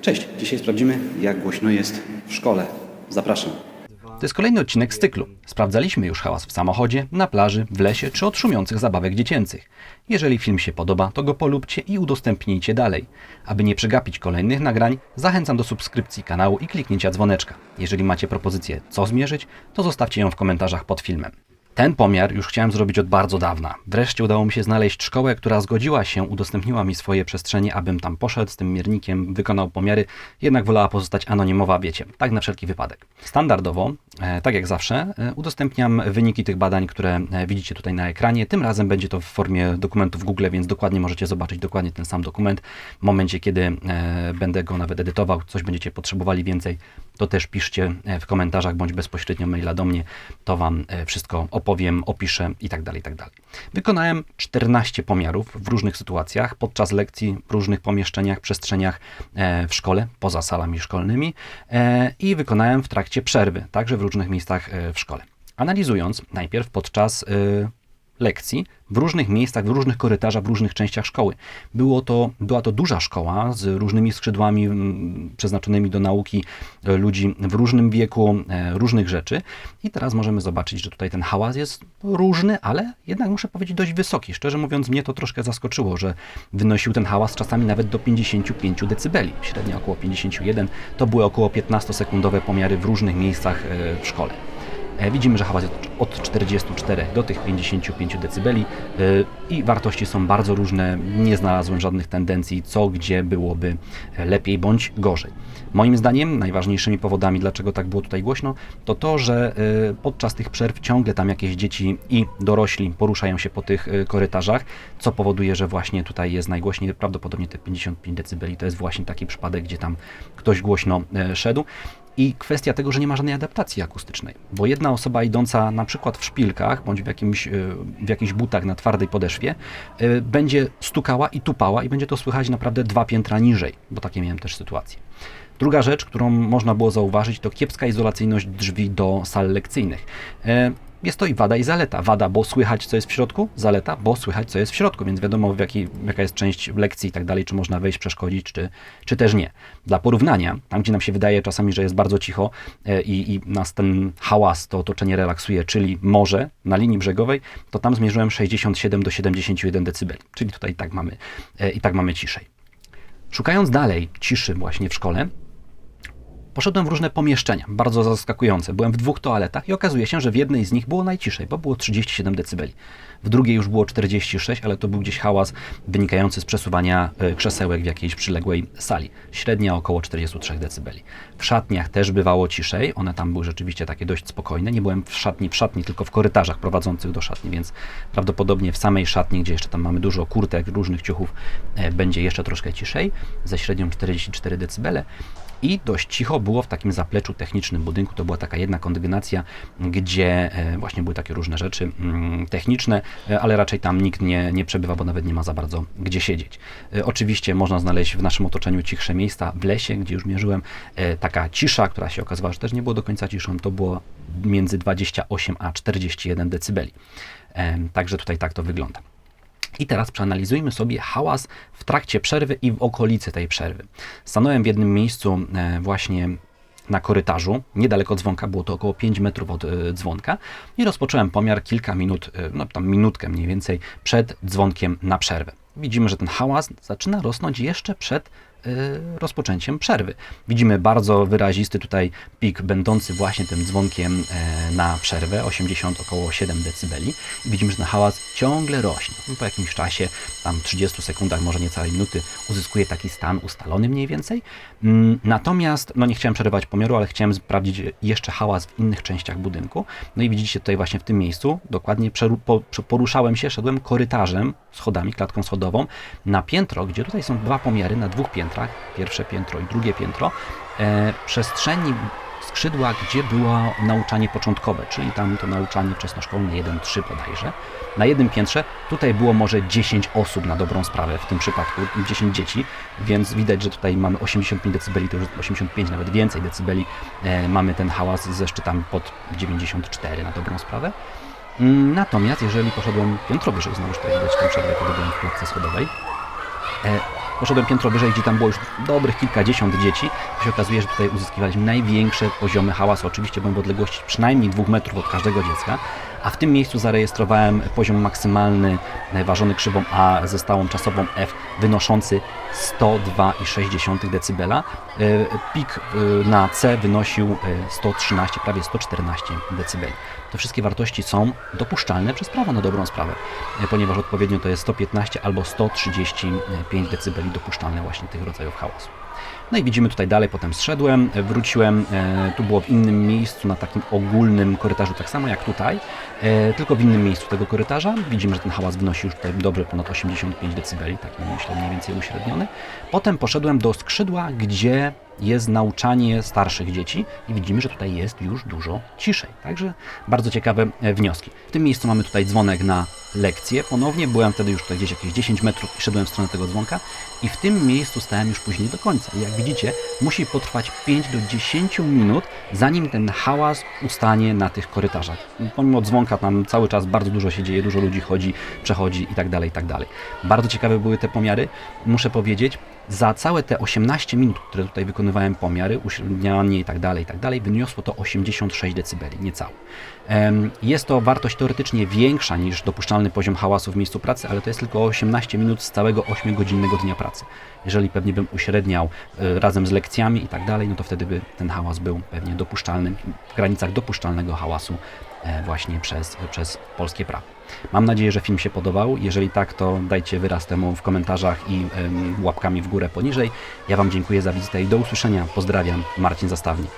Cześć, dzisiaj sprawdzimy, jak głośno jest w szkole. Zapraszam. To jest kolejny odcinek z cyklu. Sprawdzaliśmy już hałas w samochodzie, na plaży, w lesie czy od szumiących zabawek dziecięcych. Jeżeli film się podoba, to go polubcie i udostępnijcie dalej. Aby nie przegapić kolejnych nagrań, zachęcam do subskrypcji kanału i kliknięcia dzwoneczka. Jeżeli macie propozycję, co zmierzyć, to zostawcie ją w komentarzach pod filmem. Ten pomiar już chciałem zrobić od bardzo dawna. Wreszcie udało mi się znaleźć szkołę, która zgodziła się, udostępniła mi swoje przestrzenie, abym tam poszedł z tym miernikiem, wykonał pomiary, jednak wolała pozostać anonimowa, wiecie, tak na wszelki wypadek. Standardowo, e, tak jak zawsze, e, udostępniam wyniki tych badań, które e, widzicie tutaj na ekranie. Tym razem będzie to w formie dokumentu w Google, więc dokładnie możecie zobaczyć dokładnie ten sam dokument. W momencie, kiedy będę go nawet edytował, coś będziecie potrzebowali więcej, to też piszcie w komentarzach bądź bezpośrednio maila do mnie, to Wam wszystko opowiem, opiszę i tak dalej, i tak. Wykonałem 14 pomiarów w różnych sytuacjach, podczas lekcji, w różnych pomieszczeniach, przestrzeniach e, w szkole, poza salami szkolnymi e, i wykonałem w trakcie przerwy, także w różnych miejscach e, w szkole. Analizując najpierw podczas lekcji w różnych miejscach, w różnych korytarzach, w różnych częściach szkoły. Było to, była to duża szkoła z różnymi skrzydłami mm, przeznaczonymi do nauki e, ludzi w różnym wieku, e, różnych rzeczy. I teraz możemy zobaczyć, że tutaj ten hałas jest różny, ale jednak muszę powiedzieć dość wysoki. Szczerze mówiąc, mnie to troszkę zaskoczyło, że wynosił ten hałas czasami nawet do 55 dB, średnio około 51. To były około 15-sekundowe pomiary w różnych miejscach e, w szkole. E, Widzimy, że hałas jest od 44 do tych 55 dB e, i wartości są bardzo różne. Nie znalazłem żadnych tendencji, co gdzie byłoby lepiej bądź gorzej. Moim zdaniem najważniejszymi powodami, dlaczego tak było tutaj głośno, to to, że e, podczas tych przerw ciągle tam jakieś dzieci i dorośli poruszają się po tych korytarzach, co powoduje, że właśnie tutaj jest najgłośniej. Prawdopodobnie te 55 dB to jest właśnie taki przypadek, gdzie tam ktoś głośno szedł. I kwestia tego, że nie ma żadnej adaptacji akustycznej, bo jedna osoba idąca na przykład w szpilkach bądź w, jakimś, e, w jakichś butach na twardej podeszwie e, będzie stukała i tupała i będzie to słychać naprawdę dwa piętra niżej, bo takie miałem też sytuacje. Druga rzecz, którą można było zauważyć, to kiepska izolacyjność drzwi do sal lekcyjnych. Jest to i wada i zaleta. Wada, bo słychać co jest w środku, zaleta, bo słychać co jest w środku, więc wiadomo w jakiej, jaka jest część lekcji i tak dalej, czy można wejść, przeszkodzić, czy, czy też nie. Dla porównania, tam gdzie nam się wydaje czasami, że jest bardzo cicho e, i, i nas ten hałas, to otoczenie relaksuje, czyli morze na linii brzegowej, to tam zmierzyłem 67 do 71 dB, czyli tutaj tak mamy, e, i tak mamy ciszej. Szukając dalej ciszy właśnie w szkole, Poszedłem w różne pomieszczenia, bardzo zaskakujące. Byłem w dwóch toaletach i okazuje się, że w jednej z nich było najciszej, bo było 37 dB. W drugiej już było 46, ale to był gdzieś hałas wynikający z przesuwania e, krzesełek w jakiejś przyległej sali. Średnia około 43 dB. W szatniach też bywało ciszej, one tam były rzeczywiście takie dość spokojne. Nie byłem w szatni, w szatni, tylko w korytarzach prowadzących do szatni, więc prawdopodobnie w samej szatni, gdzie jeszcze tam mamy dużo kurtek, różnych ciuchów, e, będzie jeszcze troszkę ciszej, ze średnią 44 dB i dość cicho było w takim zapleczu technicznym budynku. To była taka jedna kondygnacja, gdzie e, właśnie były takie różne rzeczy mm, techniczne, e, ale raczej tam nikt nie, nie przebywa, bo nawet nie ma za bardzo gdzie siedzieć. E, Oczywiście można znaleźć w naszym otoczeniu cichsze miejsca, w lesie, gdzie już mierzyłem, taka cisza, która się okazywała, że też nie było do końca ciszą, to było między 28 a 41 dB. Także tutaj tak to wygląda. I teraz przeanalizujmy sobie hałas w trakcie przerwy i w okolicy tej przerwy. Stanąłem w jednym miejscu e, właśnie na korytarzu, niedaleko dzwonka, było to około 5 metrów od e, dzwonka i rozpocząłem pomiar kilka minut, e, no tam minutkę mniej więcej przed dzwonkiem na przerwę. Widzimy, że ten hałas zaczyna rosnąć jeszcze przed rozpoczęciem przerwy. Widzimy bardzo wyrazisty tutaj pik będący właśnie tym dzwonkiem e, na przerwę, 80 około 7 dB. Widzimy, że ten hałas ciągle rośnie. No, Po jakimś czasie, tam 30 sekundach, może niecałej minuty, uzyskuje taki stan ustalony mniej więcej. Mm, Natomiast, no nie chciałem przerywać pomiaru, ale chciałem sprawdzić jeszcze hałas w innych częściach budynku. No i widzicie tutaj właśnie w tym miejscu, dokładnie poruszałem się, szedłem korytarzem, schodami, klatką schodową na piętro, gdzie tutaj są dwa pomiary na dwóch piętrach, pierwsze piętro i drugie piętro, e, przestrzeni skrzydła, gdzie było nauczanie początkowe, czyli tam to nauczanie wczesnoszkolne 1-3 bodajże. Na jednym piętrze tutaj było może 10 osób na dobrą sprawę, w tym przypadku 10 dzieci, więc widać, że tutaj mamy 85 dB, to już 85, nawet więcej decybeli. E, mamy ten hałas ze szczytami pod 94 na dobrą sprawę. Mm, Natomiast jeżeli poszedłem piętro wyżej, znowu tutaj widać tę przerwę, w klatce schodowej, e, Poszedłem piętro wyżej, gdzie tam było już dobrych kilkadziesiąt dzieci. To się okazuje, że tutaj uzyskiwaliśmy największe poziomy hałasu. Oczywiście byłem w odległości przynajmniej dwóch metrów od każdego dziecka. A w tym miejscu zarejestrowałem poziom maksymalny e, ważony krzywą A ze stałą czasową F wynoszący 102,6 dB. E, Pik e, na C wynosił e, 113, prawie 114 dB. Te wszystkie wartości są dopuszczalne przez prawo na dobrą sprawę, e, ponieważ odpowiednio to jest 115 albo 135 dB dopuszczalne właśnie tych rodzajów hałasu. No i widzimy tutaj dalej, potem zszedłem, e, wróciłem, e, tu było w innym miejscu, na takim ogólnym korytarzu, tak samo jak tutaj, e, tylko w innym miejscu tego korytarza. Widzimy, że ten hałas wynosi już tutaj dobrze ponad 85 dB, taki myślę mniej więcej uśredniony. Potem poszedłem do skrzydła, gdzie jest nauczanie starszych dzieci i widzimy, że tutaj jest już dużo ciszej. Także bardzo ciekawe wnioski. W tym miejscu mamy tutaj dzwonek na lekcję. Ponownie byłem wtedy już tutaj gdzieś jakieś 10 metrów i szedłem w stronę tego dzwonka i w tym miejscu stałem już później do końca. Jak widzicie, musi potrwać 5 do 10 minut, zanim ten hałas ustanie na tych korytarzach. Pomimo dzwonka tam cały czas bardzo dużo się dzieje, dużo ludzi chodzi, przechodzi i tak dalej, tak dalej. Bardzo ciekawe były te pomiary. Muszę powiedzieć, za całe te 18 minut, które tutaj wykonywałem pomiary, uśrednianie i tak dalej, i tak dalej, wyniosło to 86 dB, niecałe. Jest to wartość teoretycznie większa niż dopuszczalny poziom hałasu w miejscu pracy, ale to jest tylko 18 minut z całego 8-godzinnego dnia pracy. Jeżeli pewnie bym uśredniał e, razem z lekcjami i tak dalej, no to wtedy by ten hałas był pewnie dopuszczalny, w granicach dopuszczalnego hałasu e, właśnie przez, przez polskie prawo. Mam nadzieję, że film się podobał. Jeżeli tak, to dajcie wyraz temu w komentarzach i łapkami w górę poniżej. Ja Wam dziękuję za wizytę i do usłyszenia. Pozdrawiam, Marcin Zastawnik.